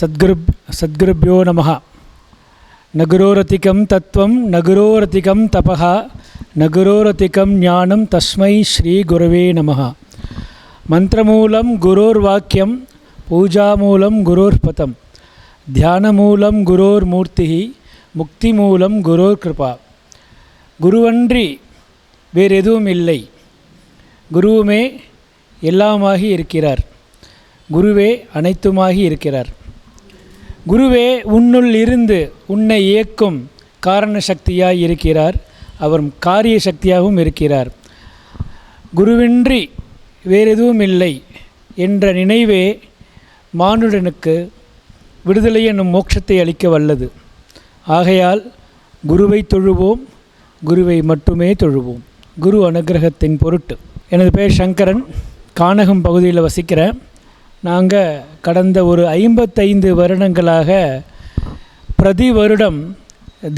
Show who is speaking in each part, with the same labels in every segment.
Speaker 1: சத்குரு சத்குருப்பியோ நம நகுரோரதிகம் தத்துவம் நகுரோரதிகம் தபா நகுரோரதிகம் ஞானம் தஸ்மை ஸ்ரீ குருவே நம மந்திரமூலம் குரோர்வாக்கியம் பூஜாமூலம் குரோர்பதம். தியானமூலம் முக்தி மூலம் குரோர் கிருபா குருவன்றி வேறு எதுவும் இல்லை குருவுமே எல்லாமாகி இருக்கிறார் குருவே அனைத்துமாகி இருக்கிறார் குருவே உன்னுள் இருந்து உன்னை இயக்கும் காரண சக்தியாய் இருக்கிறார். அவர் காரிய சக்தியாகவும் இருக்கிறார். குருவின்றி வேறெதுவும் இல்லை என்ற நினைவே மானுடனுக்கு விடுதலை என்னும் மோட்சத்தை அளிக்க வல்லது. ஆகையால் குருவை தொழுவோம் குருவை மட்டுமே தொழுவோம். குரு அனுகிரகத்தின் பொருட்டு. எனது பேர் சங்கரன். கானகம் பகுதியில் வசிக்கிறேன் நாங்கள் கடந்த ஒரு ஐம்பத்தைந்து வருடங்களாக பிரதி வருடம்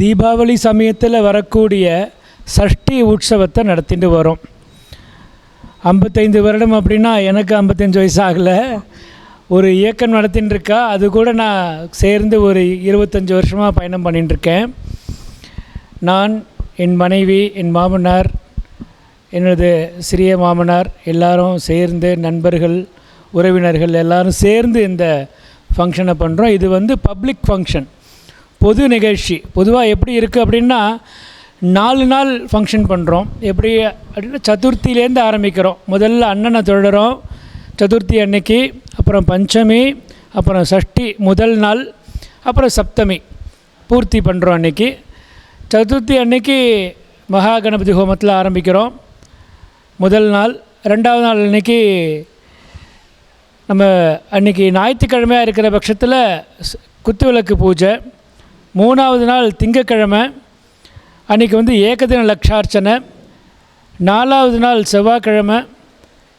Speaker 1: தீபாவளி சமயத்தில் வரக்கூடிய சஷ்டி உற்சவத்தை நடத்திட்டு வரோம். ஐம்பத்தைந்து வருடம் அப்படின்னா எனக்கு ஐம்பத்தஞ்சு வயசு ஆகலை. ஒரு இயக்கம் நடத்தின்னு இருக்கா அது கூட நான் சேர்ந்து ஒரு இருபத்தஞ்சி வருஷமாக பயணம் பண்ணிட்டுருக்கேன் நான் என் மனைவி என் மாமனார் எனது சிறிய மாமனார் எல்லாரும் சேர்ந்து நண்பர்கள் உறவினர்கள் எல்லாரும் சேர்ந்து இந்த ஃபங்க்ஷனை பண்ணுறோம் இது வந்து பப்ளிக் ஃபங்க்ஷன் பொது நிகழ்ச்சி. பொதுவாக எப்படி இருக்குது அப்படின்னா நாலு நாள் ஃபங்க்ஷன் பண்ணுறோம் எப்படி அப்படின்னா சதுர்த்தியிலேருந்து ஆரம்பிக்கிறோம். முதல்ல அண்ணனை தொழுறோம் சதுர்த்தி அன்னைக்கு அப்புறம் பஞ்சமி அப்புறம் சஷ்டி முதல் நாள் அப்புறம் சப்தமி. பூர்த்தி பண்ணுறோம் அன்னைக்கு. சதுர்த்தி அன்னைக்கு மகா கணபதி ஹோமத்தில் ஆரம்பிக்கிறோம். முதல் நாள். ரெண்டாவது நாள் அன்னைக்கு நம்ம அன்றைக்கி ஞாயிற்றுக்கிழமையாக இருக்கிற பட்சத்தில் குத்துவிளக்கு பூஜை மூணாவது நாள் திங்கக்கிழமை அன்றைக்கி வந்து ஏகதின லக்ஷார்ச்சனை நாலாவது நாள் செவ்வாய்க்கிழமை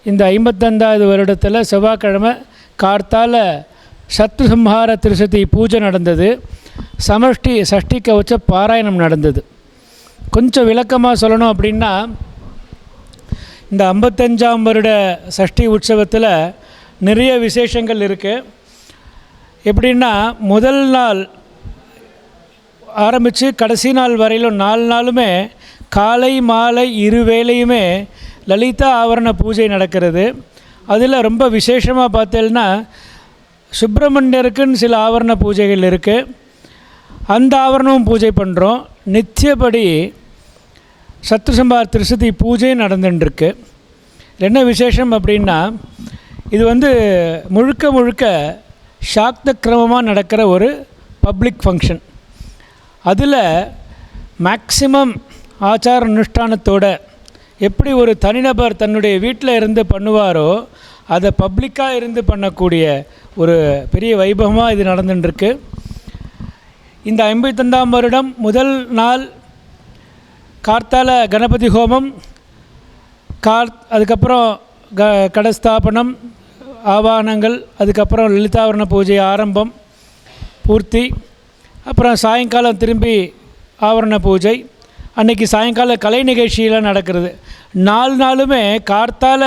Speaker 1: இந்த ஐம்பத்தஞ்சாவது வருடத்தில் செவ்வாய்க்கிழமை கார்த்தால சத்துசம்ஹார திருசதி பூஜை நடந்தது. சமஷ்டி சஷ்டி கவச்ச பாராயணம் நடந்தது. கொஞ்சம் விளக்கமாக சொல்லணும் அப்படின்னா இந்த ஐம்பத்தஞ்சாம் வருட சஷ்டி உற்சவத்தில் நிறைய விசேஷங்கள் இருக்குது எப்படின்னா முதல் நாள் ஆரம்பித்து கடைசி நாள் வரையிலும் நாலு நாளுமே காலை மாலை இரு வேளையுமே லலிதா ஆவரண பூஜை நடக்கிறது. அதில் ரொம்ப விசேஷமாக பார்த்தேன்னா சுப்பிரமணியருக்குன்னு சில ஆவரண பூஜைகள் இருக்குது அந்த ஆவரணமும் பூஜை பண்ணுறோம் நித்தியபடி சத்ருசம்பார் திருசதி பூஜை நடந்துட்டுருக்கு. என்ன விசேஷம் அப்படின்னா இது வந்து முழுக்க முழுக்க சாக்த கிரமமாக நடக்கிற ஒரு பப்ளிக் ஃபங்க்ஷன். அதில் மேக்சிமம் ஆச்சார அனுஷ்டானத்தோட எப்படி ஒரு தனிநபர் தன்னுடைய வீட்டில் இருந்து பண்ணுவாரோ அதை பப்ளிக்காக இருந்து பண்ணக்கூடிய ஒரு பெரிய வைபவமாக இது நடந்துட்டுருக்கு. இந்த ஐம்பத்தொந்தாம் வருடம் முதல் நாள் கார்த்தால கணபதி ஹோமம் கார் அதுக்கப்புறம் க கடஸ்தாபனம் ஆவானங்கள் அதுக்கப்புறம் லலிதாவரண பூஜை ஆரம்பம் பூர்த்தி அப்புறம் சாயங்காலம் திரும்பி ஆவரண பூஜை. அன்றைக்கி சாயங்கால கலை நிகழ்ச்சியெலாம் நடக்கிறது. நாலு நாளுமே கார்த்தால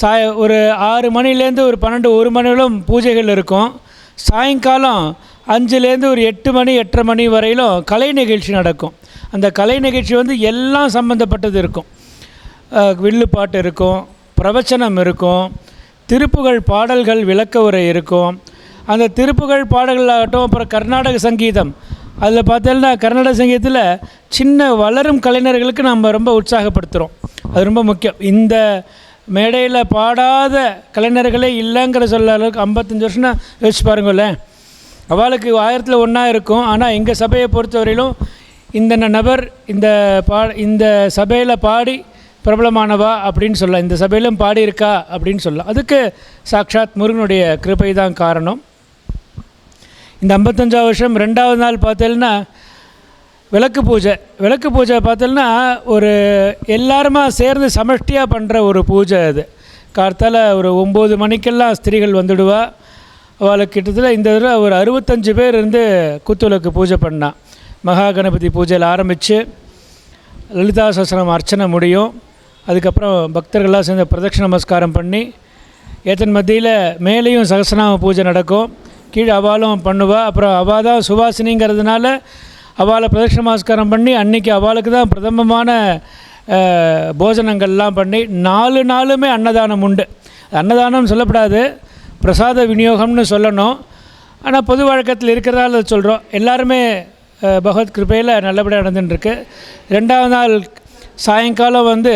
Speaker 1: சாய ஒரு ஆறு மணிலேருந்து ஒரு பன்னெண்டு ஒரு மணிலும் பூஜைகள் இருக்கும். சாயங்காலம் அஞ்சுலேருந்து ஒரு எட்டு மணி எட்டரை மணி வரையிலும் கலை நிகழ்ச்சி நடக்கும். அந்த கலை நிகழ்ச்சி வந்து எல்லாம் சம்மந்தப்பட்டது இருக்கும். வில்லுப்பாட்டு இருக்கும் பிரவச்சனம் இருக்கும் திருப்புகழ் பாடல்கள் விளக்க உரை இருக்கும். அந்த திருப்புகழ் பாடல்களாகட்டும் அப்புறம் கர்நாடக சங்கீதம். அதில் பார்த்தோம்னா கர்நாடக சங்கீதத்தில் சின்ன வளரும் கலைஞர்களுக்கு நம்ம ரொம்ப உற்சாகப்படுத்துகிறோம் அது ரொம்ப முக்கியம். இந்த மேடையில் பாடாத கலைஞர்களே இல்லைங்கிற சொல்ல அளவுக்கு ஐம்பத்தஞ்சு வருஷம்னா யோசிச்சு பாருங்களேன். அவளுக்கு ஆயிரத்தில் ஒன்றா இருக்கும். ஆனால் எங்கள் சபையை பொறுத்தவரையிலும் இந்த நபர் இந்த பா இந்த சபையில் பாடி பிரபலமானவா அப்படின்னு சொல்லலாம் இந்த சபையிலும் பாடியிருக்கா அப்படின்னு சொல்லலாம் அதுக்கு சாக்ஷாத் முருகனுடைய கிருபை தான் காரணம். இந்த ஐம்பத்தஞ்சாவது வருஷம் ரெண்டாவது நாள் பார்த்தேன்னா விளக்கு பூஜை. விளக்கு பூஜை பார்த்தோன்னா ஒரு எல்லாருமா சேர்ந்து சமஷ்டியாக பண்ணுற ஒரு பூஜை அது. கார்த்தால் ஒரு ஒம்பது மணிக்கெல்லாம் ஸ்திரீகள் வந்துடுவா. அவளுக்கு கிட்டத்தட்ட இந்த தடவை ஒரு அறுபத்தஞ்சு பேர் இருந்து குத்துவிளக்கு பூஜை பண்ணான் மகா கணபதி பூஜையில் ஆரம்பித்து லலிதா சசனம் அர்ச்சனை முடியும். அதுக்கப்புறம் பக்தர்கள்லாம் சேர்ந்து பிரதட்ச நமஸ்காரம் பண்ணி ஏத்தன் மத்தியில் மேலேயும் சகசநாம பூஜை நடக்கும். கீழே அவாலும் பண்ணுவாள் அப்புறம் அவள் தான் சுவாசினிங்கிறதுனால அவளை பிரதட்ச நமஸ்காரம் பண்ணி அன்றைக்கி அவளுக்கு தான் பிரதமமான போஜனங்கள்லாம் பண்ணி நாலு நாளுமே அன்னதானம் உண்டு. அன்னதானம் சொல்லப்படாது. பிரசாத விநியோகம்னு சொல்லணும். ஆனால் பொது வழக்கத்தில் இருக்கிறதால சொல்கிறோம் எல்லாருமே பகவத் கிருபையில் நல்லபடியாக நடந்துட்டுருக்கு. ரெண்டாவது நாள் சாயங்காலம் வந்து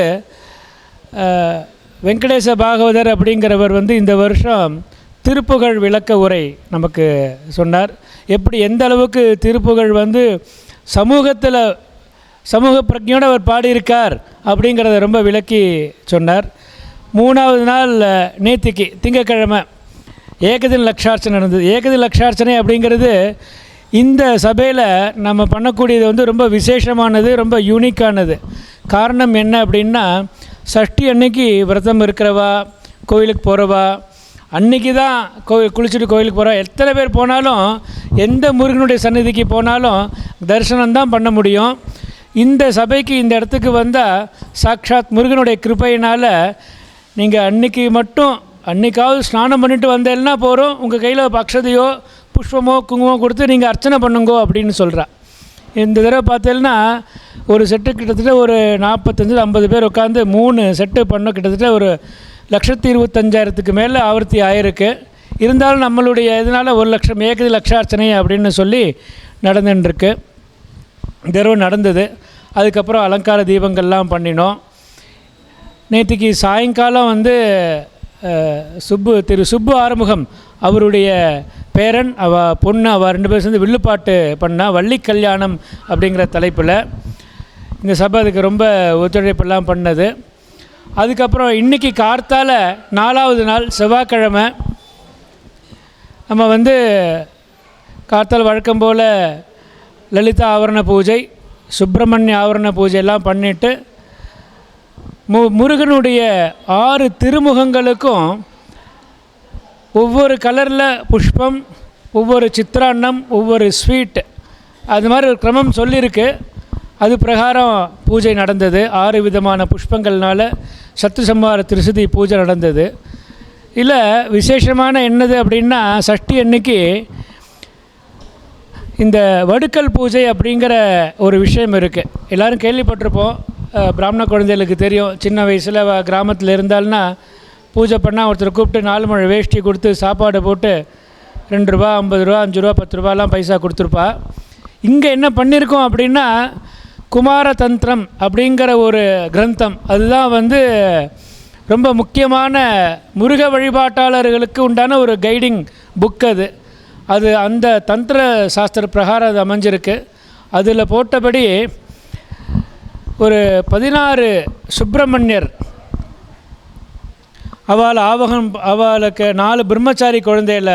Speaker 1: வெங்கடேச பாகவதர் அப்படிங்கிறவர் வந்து இந்த வருஷம் திருப்புகழ் விளக்க உரை நமக்கு சொன்னார். எப்படி எந்த அளவுக்கு திருப்புகழ் வந்து சமூகத்தில் சமூக பிரஜையோடு அவர் பாடியிருக்கார் அப்படிங்கிறத ரொம்ப விளக்கி சொன்னார். மூணாவது நாள் நேத்திக்கு திங்கக்கிழமை ஏகதின் லக்ஷார்ச்சனை நடந்தது. ஏகதின் லக்ஷார்ச்சனை அப்படிங்கிறது இந்த சபையில் நம்ம பண்ணக்கூடியது வந்து ரொம்ப விசேஷமானது ரொம்ப யூனிக்கானது காரணம் என்ன அப்படின்னா சஷ்டி அன்னைக்கு விரதம் இருக்கிறவா கோயிலுக்கு போகிறவா அன்னைக்கு தான் கோவில் குளிச்சுட்டு கோயிலுக்கு போகிறா எத்தனை பேர் போனாலும் எந்த முருகனுடைய சந்நிதிக்கு போனாலும் தரிசனம் தான் பண்ண முடியும். இந்த சபைக்கு இந்த இடத்துக்கு வந்தால் சாக்ஷாத் முருகனுடைய கிருபையினால் நீங்கள் அன்னைக்கு மட்டும் அன்னைக்காவது ஸ்நானம் பண்ணிட்டு வந்தேன்னா போகிறோம் உங்கள் கையில் அக்ஷதையோ புஷ்பமோ குங்குமம் கொடுத்து நீங்கள் அர்ச்சனை பண்ணுங்கோ அப்படின்னு சொல்கிறா இந்த தடவை பார்த்தேன்னா ஒரு செட்டு கிட்டத்தட்ட ஒரு நாற்பத்தஞ்சு ஐம்பது பேர் உட்காந்து மூணு செட்டு பண்ண கிட்டத்தட்ட ஒரு லட்சத்தி இருபத்தஞ்சாயிரத்துக்கு மேலே ஆவர்த்தி ஆயிருக்கு. இருந்தாலும் நம்மளுடைய இதனால் ஒரு லட்சம் ஏகதி லட்சார்ச்சனை அப்படின்னு சொல்லி நடந்துட்டுருக்கு. தடவை நடந்தது. அதுக்கப்புறம் அலங்கார தீபங்கள்லாம் பண்ணினோம். நேற்றுக்கு சாயங்காலம் வந்து சுப்பு திரு சுப்பு ஆறுமுகம் அவருடைய பேரன் அவ பொண்ணு அவள் ரெண்டு பேரும் சேர்ந்து வில்லுப்பாட்டு பண்ணா வள்ளி கல்யாணம் அப்படிங்கிற தலைப்பில் இந்த சபை அதுக்கு ரொம்ப ஒத்துழைப்பெல்லாம் பண்ணது. அதுக்கப்புறம் இன்றைக்கி கார்த்தால நாலாவது நாள் செவ்வாய்க்கிழமை நம்ம வந்து கார்த்தால் வழக்கம் போல் லலிதா ஆவரண பூஜை சுப்பிரமணிய ஆவரண பூஜை எல்லாம் பண்ணிவிட்டு மு முருகனுடைய ஆறு திருமுகங்களுக்கும் ஒவ்வொரு கலரில் புஷ்பம் ஒவ்வொரு சித்திராண்ணம் ஒவ்வொரு ஸ்வீட். அது மாதிரி ஒரு கிரமம் சொல்லியிருக்கு. அது பிரகாரம் பூஜை நடந்தது. ஆறு விதமான புஷ்பங்கள்னால சத்து சம்ஹார திருசதி பூஜை நடந்தது. இல்லை விசேஷமான என்னது அப்படின்னா சஷ்டி அன்னைக்கு இந்த வடுக்கல் பூஜை அப்படிங்கிற ஒரு விஷயம் இருக்குது எல்லோரும் கேள்விப்பட்டிருப்போம். பிராமண குழந்தைகளுக்கு தெரியும். சின்ன வயசில் கிராமத்தில் இருந்தால்னா பூஜை பண்ணால் ஒருத்தர் கூப்பிட்டு நாலு மழை வேஷ்டி கொடுத்து சாப்பாடு போட்டு ரெண்டு ரூபா ஐம்பது ரூபா அஞ்சு ரூபா பத்து ரூபாலாம் பைசா கொடுத்துருப்பா. இங்கே என்ன பண்ணியிருக்கோம் அப்படின்னா குமார தந்திரம் அப்படிங்கிற ஒரு கிரந்தம். அதுதான் வந்து ரொம்ப முக்கியமான முருக வழிபாட்டாளர்களுக்கு உண்டான ஒரு கைடிங் புக் அது. அது அந்த தந்திர சாஸ்திர பிரகாரம் அது அமைஞ்சிருக்கு. அதில் போட்டபடி ஒரு பதினாறு சுப்பிரமணியர் அவள் ஆவகம் அவளுக்கு நாலு பிரம்மச்சாரி குழந்தையில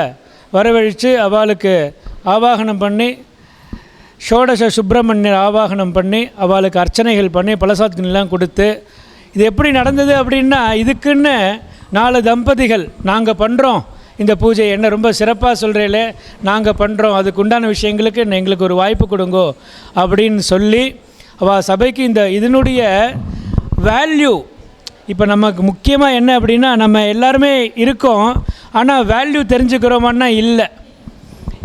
Speaker 1: வரவழித்து அவளுக்கு ஆவாகனம் பண்ணி ஷோடச சுப்பிரமணியர் ஆவாகனம் பண்ணி அவளுக்கு அர்ச்சனைகள் பண்ணி பலசாத்கன்லாம் கொடுத்து இது எப்படி நடந்தது அப்படின்னா இதுக்குன்னு நாலு தம்பதிகள் நாங்கள் பண்ணுறோம் இந்த பூஜை என்ன ரொம்ப சிறப்பாக சொல்கிறீங்களே நாங்கள் பண்ணுறோம் அதுக்கு உண்டான விஷயங்களுக்கு எங்களுக்கு ஒரு வாய்ப்பு கொடுங்கோ அப்படின்னு சொல்லி அவள் சபைக்கு இந்த இதனுடைய வேல்யூ இப்போ நமக்கு முக்கியமாக என்ன அப்படின்னா நம்ம எல்லாருமே இருக்கோம் ஆனால் வேல்யூ தெரிஞ்சுக்கிறோமான்னா இல்லை.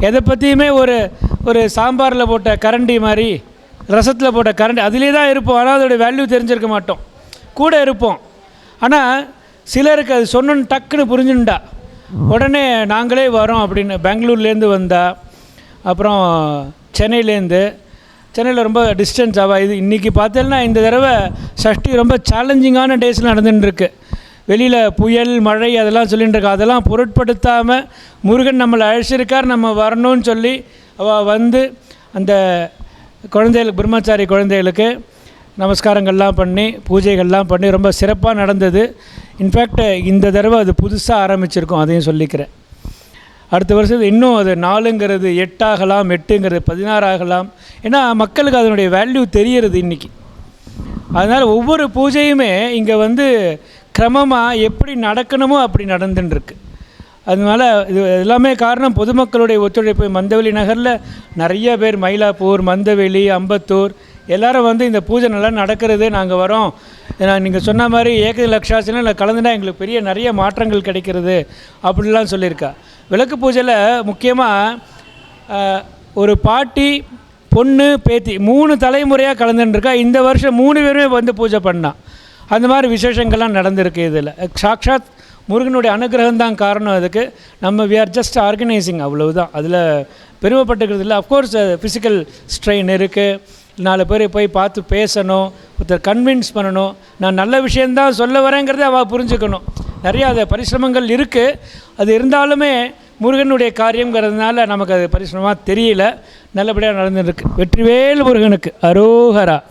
Speaker 1: எதை பற்றியுமே ஒரு ஒரு சாம்பாரில் போட்ட கரண்டி மாதிரி ரசத்தில் போட்ட கரண்டி அதிலே தான் இருப்போம் ஆனால் அதோடய வேல்யூ தெரிஞ்சிருக்க மாட்டோம். கூட இருப்போம். ஆனால் சிலருக்கு அது சொன்னோன்னு டக்குன்னு புரிஞ்சுண்டா. உடனே நாங்களே வரோம் அப்படின்னு பெங்களூர்லேருந்து வந்தா அப்புறம் சென்னையிலேருந்து சென்னையில் ரொம்ப டிஸ்டன்ஸ் ஆவா? இது இன்றைக்கி பார்த்தேன்னா இந்த தடவை சஷ்டி ரொம்ப சேலஞ்சிங்கான டேஸில் நடந்துட்டுருக்கு. வெளியில் புயல் மழை அதெல்லாம் சொல்லிட்டு இருக்கா அதெல்லாம் பொருட்படுத்தாமல் முருகன் நம்மளை அழைச்சிருக்கார். நம்ம வரணும்னு சொல்லி அவள் வந்து அந்த குழந்தைகளுக்கு பிரம்மச்சாரி குழந்தைகளுக்கு நமஸ்காரங்கள்லாம் பண்ணி பூஜைகள்லாம் பண்ணி ரொம்ப சிறப்பாக நடந்தது. இன்ஃபேக்ட் இந்த தடவை அது புதுசாக ஆரம்பிச்சிருக்கோம். அதையும் சொல்லிக்கிறேன். அடுத்த வருஷம் இன்னும் அது நாலுங்கிறது எட்டாகலாம் எட்டுங்கிறது பதினாறு ஆகலாம் ஏன்னா மக்களுக்கு அதனுடைய வேல்யூ தெரியறது இன்றைக்கி அதனால் ஒவ்வொரு பூஜையுமே இங்கே வந்து கிரமமாக எப்படி நடக்கணுமோ அப்படி நடந்துட்டுருக்கு அதனால இது எல்லாமே காரணம் பொதுமக்களுடைய ஒத்துழைப்பு. மந்தவெளி நகரில் நிறைய பேர் மயிலாப்பூர் மந்தவெளி அம்பத்தூர் எல்லாரும் வந்து இந்த பூஜை நல்லா நடக்கிறது நாங்கள் வரோம். நீங்கள் சொன்ன மாதிரி ஏக லட்சாசனில் கலந்துனா எங்களுக்கு பெரிய நிறைய மாற்றங்கள் கிடைக்கிறது அப்படிலாம் சொல்லியிருக்கா. விளக்கு பூஜையில் முக்கியமாக ஒரு பாட்டி பொண்ணு பேத்தி மூணு தலைமுறையாக கலந்துட்டுருக்கா இந்த வருஷம் மூணு பேருமே வந்து பூஜை பண்ணான் அந்த மாதிரி விசேஷங்கள்லாம் நடந்திருக்கு இதில். சாக்ஷாத் முருகனுடைய அனுகிரகம் தான் காரணம் அதுக்கு. நம்ம வி ஆர் ஜஸ்ட் ஆர்கனைசிங் அவ்வளவுதான். அதில் பெருமைப்பட்டுக்கிறது இல்லை. அஃப்கோர்ஸ் ஃபிசிக்கல் ஸ்ட்ரெயின் இருக்குது நாலு பேர் போய் பார்த்து பேசணும் ஒருத்தர் கன்வின்ஸ் பண்ணணும். நான் நல்ல விஷயந்தான் சொல்ல வரேங்கிறத அவள் புரிஞ்சுக்கணும். நிறையா அது பரிசிரமங்கள் இருக்குது அது இருந்தாலுமே முருகனுடைய காரியங்கிறதுனால நமக்கு அது பரிசிரமமாக தெரியல. நல்லபடியாக நடந்துருக்கு. வெற்றிவேல் முருகனுக்கு அரோகரா.